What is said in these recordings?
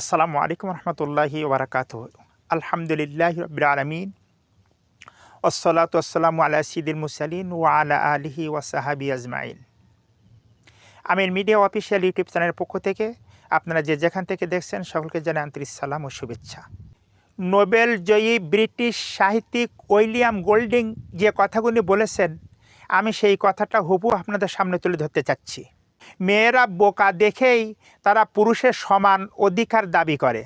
আসসালামু আলাইকুম রহমতুল্লাহি ওবরাকাত আলহামদুলিল্লাহ রবিল আলমিন। ওসলাত আসসালামু আলা সিদিল মুসালিন ও আলা আলিহি ওয়াসাহাবি আজমাইন। আমির মিডিয়া অফিসিয়াল ইউটিউব চ্যানেলের পক্ষ থেকে আপনারা যে যেখান থেকে দেখছেন সকলকে জানাই আন্তরিক সালাম ও শুভেচ্ছা। নোবেল জয়ী ব্রিটিশ সাহিত্যিক উইলিয়াম গোল্ডিং যে কথাগুলি বলেছেন, আমি সেই কথাটা হুবু আপনাদের সামনে তুলে ধরতে চাচ্ছি। মেয়েরা বোকা দেখেই তারা পুরুষের সমান অধিকার দাবি করে।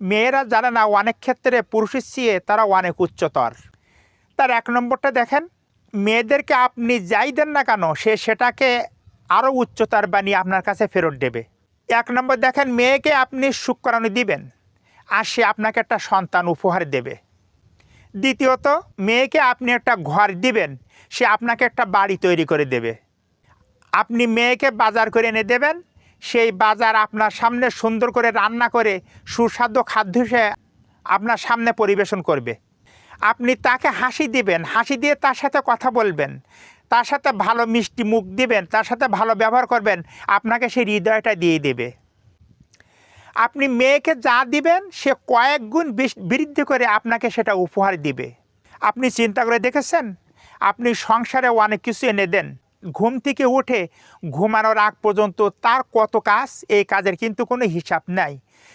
মেয়েরা জানে না অনেক ক্ষেত্রে পুরুষের চেয়ে তারা অনেক উচ্চতর। তার এক নম্বরটা দেখেন, মেয়েদেরকে আপনি যাই দেন না কেন, সে সেটাকে আরও উচ্চতর বানিয়ে আপনার কাছে ফেরত দেবে। এক নম্বর দেখেন, মেয়েকে আপনি শুক্রাণু দিবেন, আর সে আপনাকে একটা সন্তান উপহার দেবে। দ্বিতীয়ত, মেয়েকে আপনি একটা ঘর দিবেন, সে আপনাকে একটা বাড়ি তৈরি করে দেবে। আপনি মেয়েকে বাজার করে এনে দেবেন, সেই বাজার আপনার সামনে সুন্দর করে রান্না করে সুস্বাদু খাদ্য সে আপনার সামনে পরিবেশন করবে। আপনি তাকে হাসি দিবেন, হাসি দিয়ে তার সাথে কথা বলবেন, তার সাথে ভালো মিষ্টি মুখ দিবেন, তার সাথে ভালো ব্যবহার করবেন, আপনাকে সেই হৃদয়টা দিয়ে দেবে। আপনি মেয়েকে যা দিবেন, সে কয়েক গুণ বৃদ্ধি করে আপনাকে সেটা উপহার দিবে। আপনি চিন্তা করে দেখেছেন? আপনি সংসারে অনেক কিছু এনে দেন ঘুম থেকে উঠে ঘুমানোর আগ পর্যন্ত তার কত কাজ, এই কাজের কিন্তু কোনো হিসাব নাই।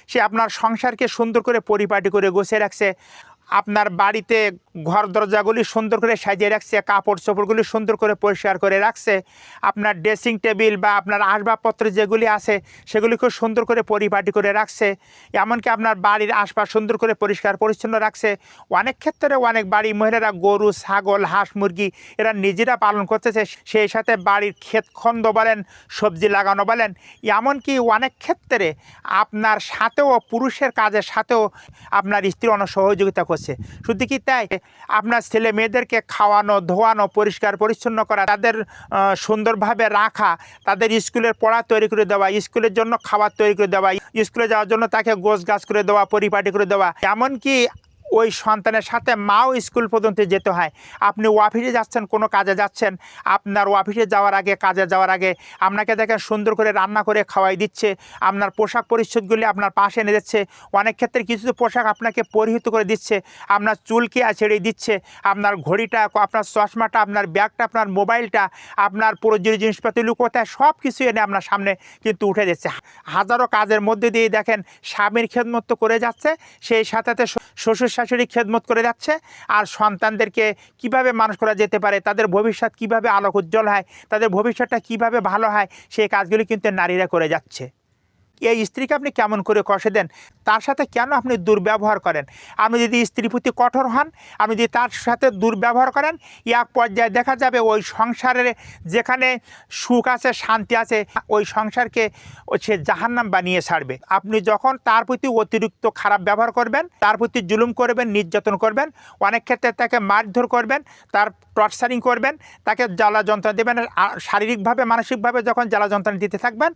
সে আপনার সংসারকে সুন্দর করে পরিপাটি করে গোছে রাখছে। আপনার বাড়িতে ঘর দরজাগুলি সুন্দর করে সাজিয়ে রাখছে, কাপড় চোপড়গুলি সুন্দর করে পরিষ্কার করে রাখছে, আপনার ড্রেসিং টেবিল বা আপনার আসবাবপত্র যেগুলি আছে সেগুলি খুব সুন্দর করে পরিপাটি করে রাখছে, এমনকি আপনার বাড়ির আশপাশ সুন্দর করে পরিষ্কার পরিচ্ছন্ন রাখছে। অনেক ক্ষেত্রে অনেক বাড়ি মহিলারা গরু, ছাগল, হাঁস, মুরগি এরা নিজেরা পালন করতেছে, সেই সাথে বাড়ির ক্ষেত খন্দ বলেন, সবজি লাগানো বলেন, এমনকি অনেক ক্ষেত্রে আপনার সাথেও পুরুষের কাজের সাথেও আপনার স্ত্রী অনেক সহযোগিতা করছে। শুধু কি তাই? আপনার ছেলে মেয়েদেরকে খাওয়ানো, ধোয়ানো, পরিষ্কার, পরিচ্ছন্ন করা, তাদের সুন্দরভাবে রাখা, তাদের স্কুলের পড়া তৈরি করে দেওয়া, স্কুলের জন্য খাবার তৈরি করে দেওয়া, স্কুলে যাওয়ার জন্য তাকে গোছ গাছ করে দেওয়া, পরিপাটি করে দেওয়া, এমনকি ওই সন্তানের সাথে মাও স্কুল পর্যন্ত যেতে হয়। আপনি অফিসে যাচ্ছেন, কোনো কাজে যাচ্ছেন, আপনার অফিসে যাওয়ার আগে, কাজে যাওয়ার আগে আপনাকে দেখেন সুন্দর করে রান্না করে খাওয়াই দিচ্ছে, আপনার পোশাক পরিচ্ছদগুলি আপনার পাশে এনে দিচ্ছে, অনেক ক্ষেত্রে কিছু পোশাক আপনাকে পরিহিত করে দিচ্ছে, আপনার চুলকে ছেড়ে দিচ্ছে, আপনার ঘড়িটা, আপনার চশমাটা, আপনার ব্যাগটা, আপনার মোবাইলটা, আপনার প্রয়োজনীয় জিনিসপাতিগুলো কোথায় সব কিছু এনে আপনার সামনে কিন্তু উঠে দিচ্ছে। হাজারো কাজের মধ্যে দিয়ে দেখেন, স্বামীর খেদমত তো করে যাচ্ছে, সেই সাথে সাথে শ্বশুর শাশুড়ি খেদমত করে যাচ্ছে, আর সন্তানদেরকে কীভাবে মানুষ করা যেতে পারে, তাদের ভবিষ্যৎ কীভাবে আলোক উজ্জ্বল হয়, তাদের ভবিষ্যৎটা কীভাবে ভালো হয়, সেই কাজগুলি কিন্তু নারীরা করে যাচ্ছে। এই স্ত্রীকে আপনি কেমন করে কষে দেন? তার সাথে কেন আপনি দুর্ব্যবহার করেন? আপনি যদি স্ত্রীর প্রতি কঠোর হন, আপনি যদি তার সাথে দুর্ব্যবহার করেন, এক পর্যায়ে দেখা যাবে ওই সংসারের যেখানে সুখ আছে, শান্তি আছে, ওই সংসারকে সে জাহান্নাম বানিয়ে ছাড়বে। আপনি যখন তার প্রতি অতিরিক্ত খারাপ ব্যবহার করবেন, তার প্রতি জুলুম করবেন, নির্যাতন করবেন, অনেক ক্ষেত্রে তাকে মারধর করবেন, তার টর্চারিং করবেন, তাকে জ্বালা যন্ত্রণা দেবেন শারীরিকভাবে, মানসিকভাবে যখন জ্বালা যন্ত্রণা দিতে থাকবেন,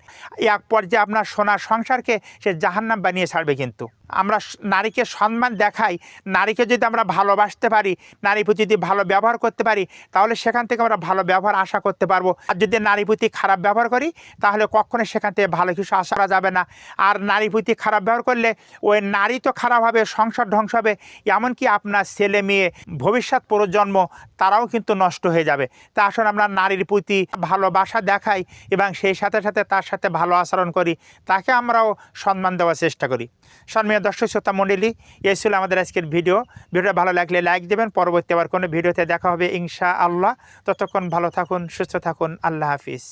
এক পর্যায়ে আপনার সোনার সংসারকে সে জাহান্নাম বানিয়ে ছাড়বে কিন্তু। আমরা নারীকে সম্মান দেখাই, নারীকে যদি আমরা ভালোবাসতে পারি নারীর প্রতি যদি ভালো ব্যবহার করতে পারি, তাহলে সেখান থেকে আমরা ভালো ব্যবহার আশা করতে পারব। আর যদি নারীর প্রতি খারাপ ব্যবহার করি, তাহলে কখনো সেখান থেকে ভালো কিছু আশা করা যাবে না। আর নারীর প্রতি খারাপ ব্যবহার করলে ওই নারী তো খারাপ হবে, সংসার ধ্বংস হবে, এমনকি আপনার ছেলে মেয়ে, ভবিষ্যৎ প্রজন্ম, তারাও কিন্তু নষ্ট হয়ে যাবে। তা আসলে আমরা নারীর প্রতি ভালোবাসা দেখাই এবং সেই সাথে সাথে তার সাথে ভালো আচরণ করি, তাকে আমরাও সম্মান দেওয়ার চেষ্টা করি। সম্মানীয় দর্শক, শ্রোতা মন্ডলী, এই ছিল আমাদের আজকের ভিডিও। ভিডিওটা ভালো লাগলে লাইক দেবেন। পরবর্তী আবার কোনো ভিডিওতে দেখা হবে ইনশা আল্লাহ ততক্ষণ ভালো থাকুন, সুস্থ থাকুন। আল্লাহ হাফিজ।